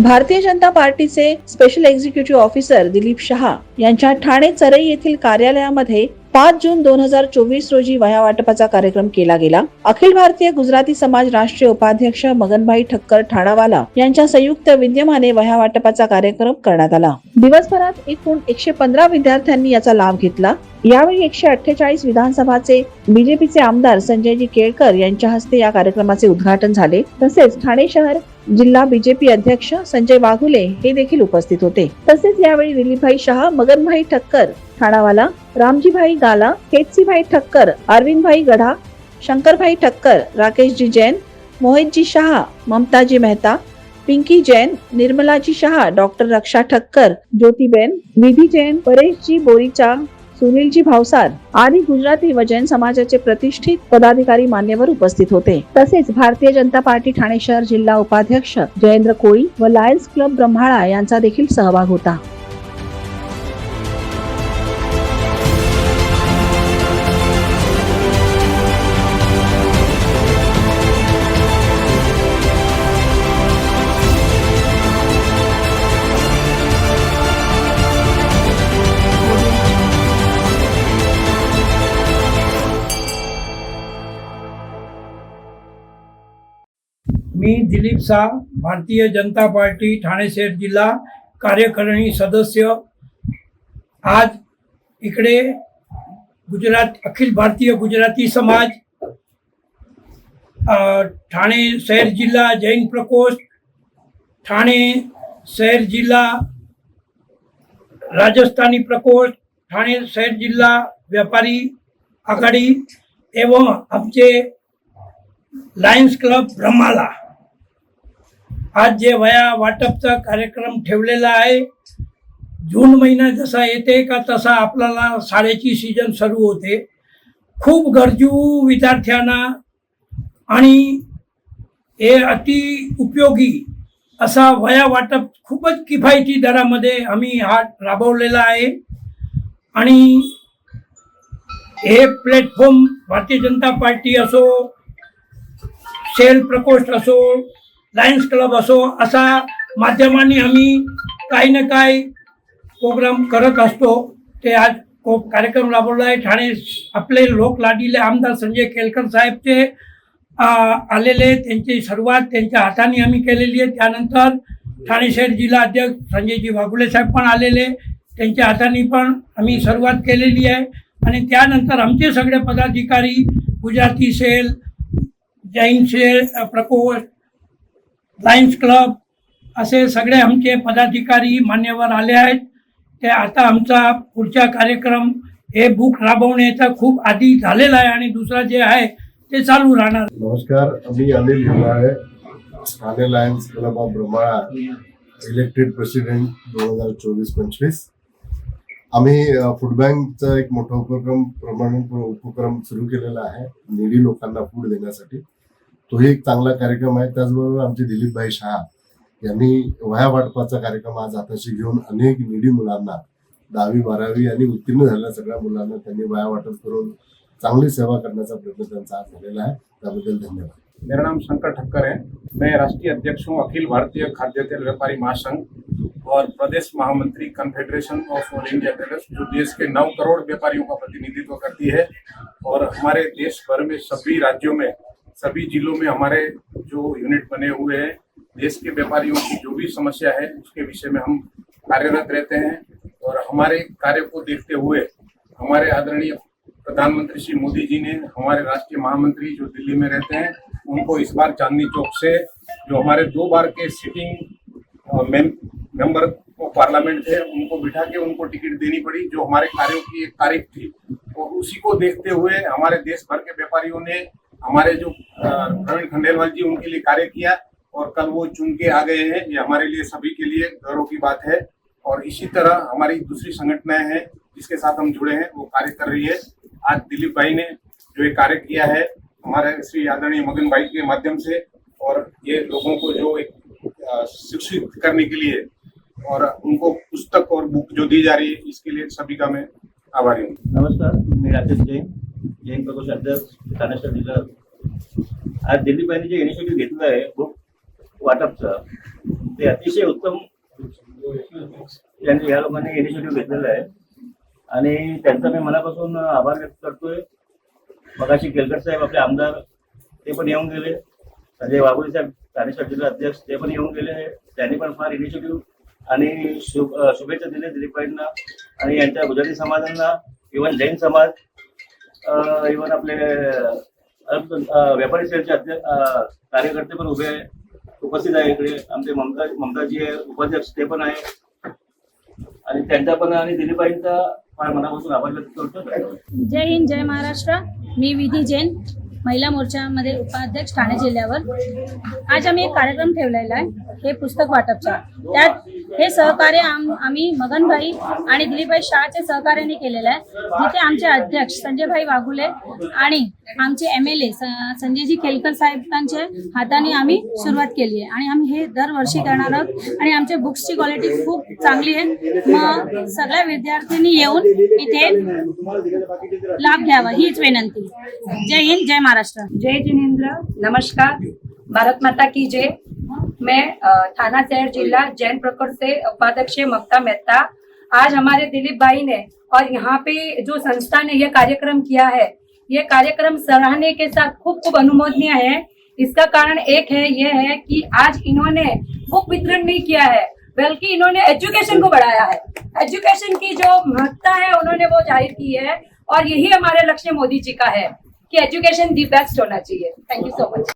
भारतीय जनता पार्टीचे special executive officer Dilip Shah यांच्या ठाणे चरई येथील कार्यालयामध्ये पाच जून दोन हजार चोवीस रोजी वया वाटपाचा कार्यक्रम केला गेला. अखिल भारतीय गुजराती समाज राष्ट्रीय उपाध्यक्ष मगनभाई ठक्कर ठाणावाला यांच्या संयुक्त विद्यमाने वया वाटपाचा कार्यक्रम करण्यात आला. दिवसभरात एकूण एकशे पंधरा विद्यार्थ्यांनी याचा लाभ घेतला. यावेळी एकशे अठ्ठेचाळीस विधानसभाचे बीजेपीचे आमदार संजयजी केळकर यांच्या हस्ते या कार्यक्रमाचे उद्घाटन झाले. तसेच ठाणे शहर जिल्हा बीजेपी अध्यक्ष संजय वाघुले हे देखील उपस्थित होते. तसेच यावेळी दिलीपभाई शहा मगनभाई ठक्कर ठाणावाला रामजीभाई गाला केतसीभाई ठक्कर अरविंदभाई गढा शंकरभाई ठक्कर राकेशजी जैन मोहितजी शहा ममताजी मेहता पिंकी जैन निर्मलाजी शहा डॉक्टर रक्षा ठक्कर ज्योतिबेन विधी जैन परेशजी बोरीचा सुनीलजी भावसार आदी गुजराती व जैन समाजाचे प्रतिष्ठित पदाधिकारी मान्यवर उपस्थित होते. तसेच भारतीय जनता पार्टी ठाणे शहर जिल्हा उपाध्यक्ष जयेंद्र कोळी व लायन्स क्लब ब्रह्माळा यांचा देखील सहभाग होता. मी दिलीप शाह भारतीय जनता पार्टी ठाणे शहर जिल्हा कार्यकारिणी सदस्य आज इकडे गुजरात अखिल भारतीय गुजराती समाज अ, ठाणे शहर जिल्हा जैन प्रकोष्ठ ठाणे शहर जिल्हा राजस्थानी प्रकोष्ठ ठाणे शहर जिल्हा व्यापारी आघाडी एवं आमचे लायन्स क्लब ब्रह्माला आज जे वया वाटपचा कार्यक्रम ठेवलेला आहे जून महिना जसा येते का तसा आपल्याला शाळेची सीजन सुरू होते. खूप गरजू विद्यार्थ्यांना आणि हे अति उपयोगी असा वया वाटप खूपच किफायती दरामध्ये आम्ही हा राबवलेला आहे. आणि हे प्लॅटफॉर्म भारतीय जनता पार्टी असो सेल प्रकोष्ठ असो लायन्स क्लब असो असा माध्यमांनी आम्ही काही ना काही प्रोग्राम करत असतो. ते आज को- कार्यक्रम राबवला आहे. ठाणे आपले लोक लाडीले आमदार संजय केलकर साहेबचे ते आलेले त्यांची सुरुवात त्यांच्या हाताने आम्ही केलेली आहे. त्यानंतर ठाणे शहर जिल्हा अध्यक्ष संजयजी वाघुले साहेब पण आलेले. त्यांच्या हाताने पण आम्ही सुरुवात केलेली आहे. आणि त्यानंतर आमचे सगळे पदाधिकारी गुजराती सेल जैन सेल प्रकोष्ठ लायन्स क्लब असे सगळे आमचे पदाधिकारी मान्यवर आले आहेत. ते आता आमचा पुढचा कार्यक्रम हे बुक राबवण्याचा खूप आधी झालेला आहे आणि दुसरा जे आहे ते चालू राहणार. नमस्कार मी Anil Hiwale Thane lions club of Brahmala elected president दोन हजार चोवीस पंचवीस. आम्ही फूड बँकचा एक मोठा उपक्रम प्रमाण उपक्रम सुरू केलेला आहे निडी लोकांना फूड देण्यासाठी. तोही एक चांगला कार्यक्रम आहे. त्याचबरोबर आमचे दिलीपभाई शहा यांनी वया वाटपाचा कार्यक्रम आज हाताशी घेऊन अनेक निडी मुलांना दहावी बारावी आणि उत्तीर्ण झालेल्या सगळ्या मुलांना त्यांनी वया वाटप करून चांगली सेवा करण्याचा प्रयत्न त्यांचा आज झालेला आहे. त्याबद्दल धन्यवाद. मेरा नाम शंकर ठक्कर है. मैं राष्ट्रीय अध्यक्ष हूँ अखिल भारतीय खाद्य तेल व्यापारी महासंघ और प्रदेश महामंत्री confederation of all India tailors जो देश के नौ करोड़ व्यापारियों का प्रतिनिधित्व करती है और हमारे देश भर में सभी राज्यों में सभी जिलों में हमारे जो यूनिट बने हुए हैं, देश के व्यापारियों की जो भी समस्या है, उसके विषय में हम कार्यरत रहते हैं और हमारे कार्य को देखते हुए हमारे आदरणीय प्रधानमंत्री श्री मोदी जी ने, हमारे राष्ट्रीय महामंत्री जो दिल्ली में रहते हैं, उनको इस बार चांदनी चौक से जो हमारे दो बार के सिटिंग मेंबर ऑफ़ पार्लियामेंट थे, उनको बिठा के उनको टिकट देनी पड़ी, जो हमारे कार्यों की एक तारीख थी। और उसी को देखते हुए हमारे देश भर के व्यापारियों ने हमारे जो प्रवीण खंडेलवाल जी, उनके लिए कार्य किया और कल वो चुन के आ गए हैं। ये हमारे लिए सभी के लिए गौरव की बात है और इसी तरह हमारी दूसरी संगठनाएँ हैं जिसके साथ हम जुड़े हैं, वो कार्य कर रही है। आज दिलीप भाई ने जो ये कार्य किया है, हमारे श्री आदरणीय मगन भाई के माध्यम से और ये लोगों को जो एक शिक्षित करने के लिए और उनको पुस्तक और बुक जो दी जा रही है, इसके लिए सभी का मैं आभारी हूँ। नमस्कार मी राकेश जैन। जैन प्रकोष अध्यक्ष ठाणेश्वर जिल्हा आज दिल्लीबाईंनी जे इनिशिएटिव्ह घेतलं आहे बुक वाटपचं. ते अतिशय उत्तम यांनी या लोकांनी इनिशिएटिव्ह घेतलेलं आहे. आणि त्यांचा मी मनापासून आभार व्यक्त करतोय. मगाशी केलकर साहेब आपले आमदार ते पण येऊन गेले. संजय वाघोली साहेब ठाणे जिल्हा अध्यक्ष ते पण येऊन गेले. त्यांनी पण फार इनिशिएटिव्ह आणि शुभ शुभेच्छा दिल्या दिलीप आणि यांच्या गुजराती समाजांना. इव्हन जैन समाज इव्हन आपले व्यापारी सेलचे अध्यक्ष कार्यकर्ते पण उभे आहे उपस्थित आहे इकडे. आमचे ममता ममताजी आहे उपाध्यक्ष ते पण आहे. आणि त्यांचा पण आणि दिलीपाईंचा फार मनापासून आभार व्यक्त करतो. जय हिंद जय महाराष्ट्र. मी विधी जैन महिला मोर्चामध्ये उपाध्यक्ष ठाणे जिल्ह्यावर. आज आम्ही एक कार्यक्रम ठेवलेला आहे. हे पुस्तक वाटपचा. त्यात हे सहकार्य आम्ही मगनभाई आणि दिलीपभाई शहाच्या सहकार्याने केलेलं आहे. जिथे आमचे अध्यक्ष संजयभाई वाघुले आणि आमचे M L A Sanjayji Kelkar साहेबांच्या हाताने आम्ही सुरुवात केली आहे. आणि आम्ही हे दरवर्षी करणार आहोत. आणि आमच्या बुक्सची क्वालिटी खूप चांगली आहे. मग सगळ्या विद्यार्थ्यांनी येऊन इथे लाभ घ्यावा हीच विनंती. जय हिंद जय महाराष्ट्र. जय जिनेंद्र. नमस्कार. भारत माता की जय. मैं थाना शहर जिला जैन प्रखंड से उपाध्यक्ष ममता मेहता। आज हमारे दिलीप भाई ने और यहाँ पे जो संस्था ने यह कार्यक्रम किया है ये कार्यक्रम सराहने के साथ खूब खूब अनुमोदनीय है। इसका कारण एक है ये है कि आज इन्होंने बुक वितरण नहीं किया है, बल्कि इन्होंने एजुकेशन को बढ़ाया है। एजुकेशन की जो महत्ता है, उन्होंने वो ज़ाहिर की है और यही हमारे लक्ष्य मोदी जी का है कि एजुकेशन दी बेस्ट होना चाहिए। Thank you so much